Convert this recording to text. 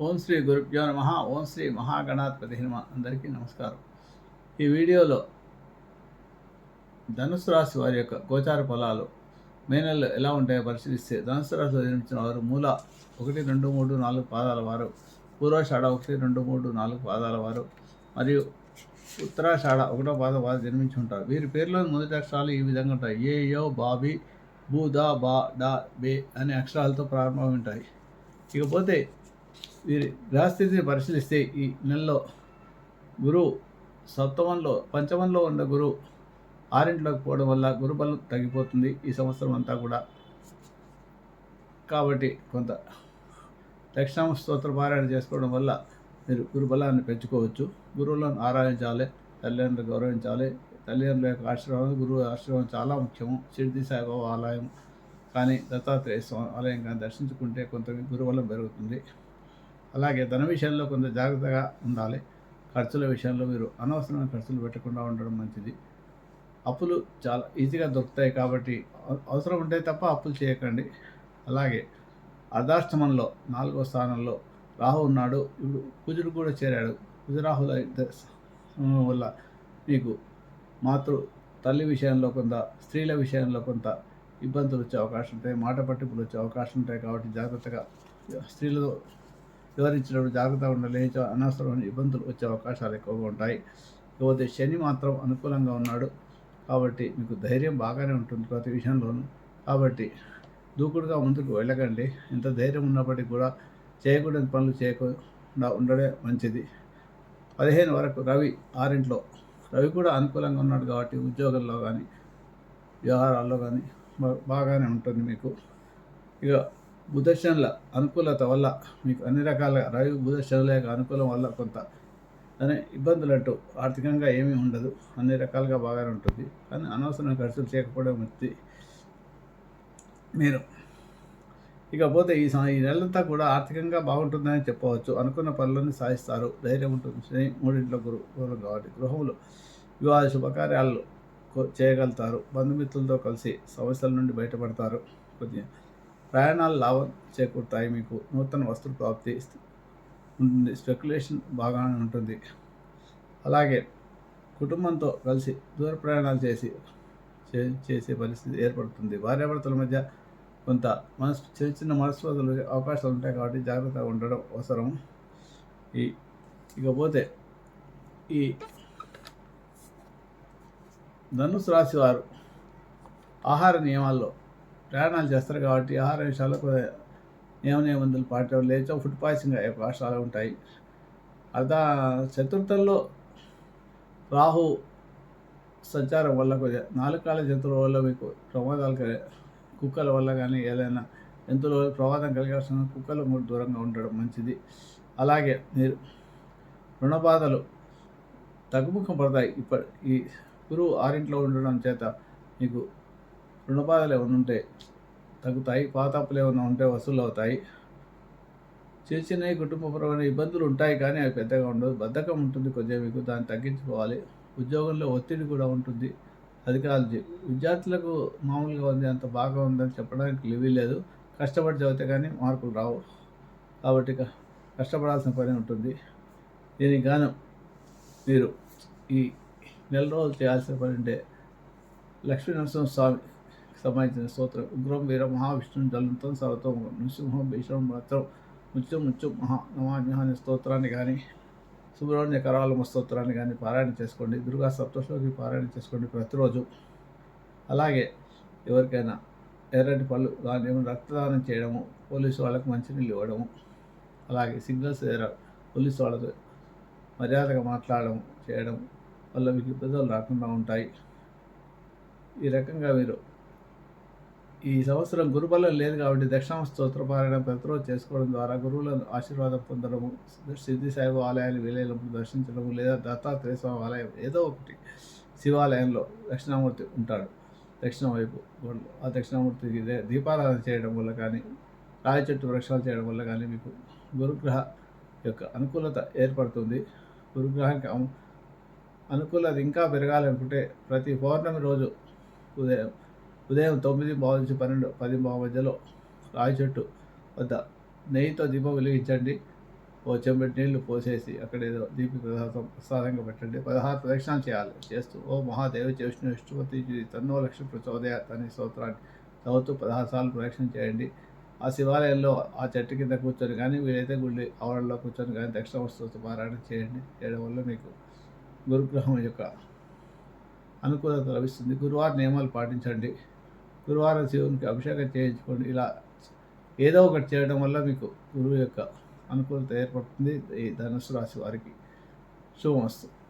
ఓం శ్రీ గురుభ్యో నమ. ఓం శ్రీ మహాగణాధిపతి నమ అందరికీ నమస్కారం. ఈ వీడియోలో ధనుసు రాశి వారి యొక్క గోచార ఫలాలు మే నెలలో ఎలా ఉంటాయో పరిశీలిస్తే ధనుసు రాశిలో జన్మించిన వారు మూల ఒకటి రెండు మూడు నాలుగు పాదాల వారు పూర్వాషాఢ ఒకటి రెండు మూడు నాలుగు పాదాల వారు మరియు ఉత్తరాషాఢ ఒకటో పాద వారు జన్మించి ఉంటారు. వీరి పేర్లోని మొదటి అక్షరాలు ఈ విధంగా ఉంటాయి. ఏ యో బాబి బూ దా బా డా బే అనే అక్షరాలతో ప్రారంభమై ఉంటాయి. ఇకపోతే వీరి గ్రహస్థితిని పరిశీలిస్తే ఈ నెలలో గురువు సప్తమంలో పంచమంలో ఉన్న గురువు ఆరింట్లోకి పోవడం వల్ల గురుబలం తగ్గిపోతుంది ఈ సంవత్సరం అంతా కూడా. కాబట్టి కొంత దక్షిణామ స్తోత్ర పారాయణ చేసుకోవడం వల్ల మీరు గురుబలాన్ని పెంచుకోవచ్చు. గురువులను ఆరాధించాలి తల్లిదండ్రులు గౌరవించాలి. తల్లిదండ్రుల యొక్క ఆశ్రమం గురువు ఆశ్రమం చాలా ముఖ్యము. షిర్ది సాయిబాబా ఆలయం కానీ దత్తాత్రేయ స్వామి ఆలయం కానీ దర్శించుకుంటే కొంత గురుబలం పెరుగుతుంది. అలాగే ధన విషయంలో కొంత జాగ్రత్తగా ఉండాలి. ఖర్చుల విషయంలో మీరు అనవసరమైన ఖర్చులు పెట్టకుండా ఉండడం మంచిది. అప్పులు చాలా ఈజీగా దొరుకుతాయి కాబట్టి అవసరం ఉంటే తప్ప అప్పులు చేయకండి. అలాగే అర్ధాష్టమంలో నాలుగో స్థానంలో రాహు ఉన్నాడు. ఇప్పుడు కుజుడు కూడా చేరాడు. కుజరాహుల వల్ల మీకు మాతృ తల్లి విషయంలో కొంత స్త్రీల విషయంలో కొంత ఇబ్బందులు వచ్చే అవకాశం ఉంటాయి. మాట పట్టింపులు వచ్చే అవకాశం ఉంటాయి కాబట్టి జాగ్రత్తగా స్త్రీలతో వివరించినప్పుడు జాగ్రత్తగా ఉండాలి అనవసరమైన ఇబ్బందులు వచ్చే అవకాశాలు ఎక్కువగా ఉంటాయి. కాకపోతే శని మాత్రం అనుకూలంగా ఉన్నాడు. కాబట్టి మీకు ధైర్యం బాగానే ఉంటుంది ప్రతి విషయంలోనూ. కాబట్టి దూకుడుగా ముందుకు వెళ్ళకండి. ఎంత ధైర్యం ఉన్నప్పటికీ కూడా చేయకూడని పనులు చేయకుండా ఉండడే మంచిది. పదిహేను వరకు రవి ఆరింట్లో రవి కూడా అనుకూలంగా ఉన్నాడు కాబట్టి ఉద్యోగంలో కానీ వ్యవహారాల్లో కానీ బాగానే ఉంటుంది మీకు. ఇక బుధశనుల అనుకూలత వల్ల మీకు అన్ని రకాల రవి బుధశనుల యొక్క అనుకూలం వల్ల కొంత అనే ఇబ్బందులు అంటూ ఆర్థికంగా ఏమీ ఉండదు. అన్ని రకాలుగా బాగానే ఉంటుంది. కానీ అనవసరమైన ఖర్చులు చేయకపోవడం మంచిది మీరు. ఇకపోతే ఈ ఈ నెలంతా కూడా ఆర్థికంగా బాగుంటుందని చెప్పవచ్చు. అనుకున్న పనులన్నీ సాధిస్తారు. ధైర్యం ఉంటుంది. శని మూడింట్లో గురు గురువు కాబట్టి గృహములు వివాహ శుభకార్యాలు చేయగలుగుతారు. బంధుమిత్రులతో కలిసి సమస్యల నుండి బయటపడతారు. కొద్దిగా ప్రయాణాలు లాభం చేకూరుతాయి మీకు. నూతన వస్తు ప్రాప్తి ఉంటుంది. స్పెక్యులేషన్ బాగానే ఉంటుంది. అలాగే కుటుంబంతో కలిసి దూర ప్రయాణాలు చేసి చేసే పరిస్థితి ఏర్పడుతుంది. భార్యాభర్తల మధ్య కొంత మనసు చిన్న చిన్న మనస్పర్ధలు అవకాశాలు ఉంటాయి కాబట్టి జాగ్రత్తగా ఉండడం అవసరం. ఈ ఇకపోతే ఈ ధనుసు రాశి వారు ఆహార నియమాల్లో ప్రయాణాలు చేస్తారు కాబట్టి ఆహార విషయాలు కూడా నియమ నిబంధనలు పాటించడం లేచో ఫుడ్ పాయిసింగ్ అయ్యే అవకాశాలు ఉంటాయి. అర్థ చతుర్థంలో రాహు సంచారం వల్ల కొద్దిగా నాలుగు జంతువుల వల్ల మీకు ప్రమాదాలు కుక్కల వల్ల కానీ ఏదైనా జంతువుల వల్ల ప్రమాదం కలిగాల్సిన కుక్కలు కూడా దూరంగా ఉండడం మంచిది. అలాగే మీరు రుణ బాధలు తగ్గుముఖం పడతాయి. ఇప్పటి ఈ గురువు ఆరింట్లో ఉండడం చేత మీకు రుణబాధలు ఏమైనా ఉంటే తగ్గుతాయి పాతప్పులు ఏమైనా ఉంటే వసూలు అవుతాయి చిన్న చిన్న కుటుంబపరమైన ఇబ్బందులు ఉంటాయి కానీ అవి పెద్దగా ఉండదు బద్ధకం ఉంటుంది కొద్దిగా మీకు దాన్ని తగ్గించుకోవాలి. ఉద్యోగంలో ఒత్తిడి కూడా ఉంటుంది. అధికారులు విద్యార్థులకు మామూలుగా ఉంది అంత బాగా ఉందని చెప్పడానికి లివి లేదు. కష్టపడి చదివితే కానీ మార్కులు రావు. కాబట్టి కష్టపడాల్సిన పని ఉంటుంది. దీనికి గాను మీరు ఈ నెల రోజులు చేయాల్సిన పని అంటే లక్ష్మీ నరసింహ స్వామి సంబంధించిన స్తోత్రం. ఉగ్రం వీర మహావిష్ణువు జలంతం సర్వతో నృసింహం భీషణం మాత్రం ముత్యం ముత్యం మహా నమాజ్ఞాని స్తోత్రాన్ని కానీ సుబ్రహ్మణ్య కరాలమ స్తోత్రాన్ని కానీ పారాయణ చేసుకోండి. దుర్గా సప్తశ్లోకి పారాయణ చేసుకోండి ప్రతిరోజు. అలాగే ఎవరికైనా ఎర్రటి పళ్ళు దాని రక్తదానం చేయడము పోలీసు వాళ్ళకి మంచినీళ్ళు ఇవ్వడము అలాగే సిగ్నల్స్ దగ్గర పోలీసు వాళ్ళతో మర్యాదగా మాట్లాడడం చేయడం వల్ల మీకు ఇబ్బందులు రాకుండా ఉంటాయి. ఈ రకంగా మీరు ఈ సంవత్సరం గురుబలం లేదు కాబట్టి దక్షిణామ స్తోత్ర పారాయణ ప్రతిరోజు చేసుకోవడం ద్వారా గురువులను ఆశీర్వాదం పొందడము సిద్ధి సాయిబు ఆలయాన్ని వెళ్ళేటప్పుడు దర్శించడము లేదా దత్తాత్రేయ స్వామి ఆలయం ఏదో ఒకటి శివాలయంలో దక్షిణామూర్తి ఉంటాడు. దక్షిణ వైపు ఆ దక్షిణామూర్తికి దీపారాధన చేయడం వల్ల కానీ రాయి చెట్టు వృక్షాలు చేయడం వల్ల కానీ మీకు గురుగ్రహ యొక్క అనుకూలత ఏర్పడుతుంది. గురుగ్రహానికి అనుకూలత ఇంకా పెరగాలనుకుంటే ప్రతి పౌర్ణమి రోజు ఉదయం ఉదయం తొమ్మిది బావు నుంచి పన్నెండు పది బావు మధ్యలో రాయి చెట్టు వద్ద నెయ్యితో దీపం వెలిగించండి. ఓ చెంబెట్టి నీళ్ళు పోసేసి అక్కడ ఏదో దీపి ప్రసాదం ప్రసాదంగా పెట్టండి. పదహారు ప్రదక్షిణాలు చేయాలి చేస్తూ ఓ మహాదేవ చేష్ణు విష్ణుమతి తన్నో లక్ష్మి ప్రచోదయ తని స్తోత్రాన్ని చదువుతూ పదహారు సార్లు ప్రదక్షిణ చేయండి. ఆ శివాలయంలో ఆ చెట్టు కింద కూర్చొని కానీ వీలైతే గుడి ఆవరణలో కూర్చొని కానీ దక్షిణ వస్తు పారాయణ చేయండి. చేయడం వల్ల మీకు గురుగ్రహం యొక్క అనుకూలత లభిస్తుంది. గురువారం నియమాలు పాటించండి. గురువారం శివునికి అభిషేకం చేయించుకోండి. ఇలా ఏదో ఒకటి చేయడం వల్ల మీకు గురువు యొక్క అనుకూలత ఏర్పడుతుంది. ఈ ధనుసు రాశి వారికి. శుభమస్తు.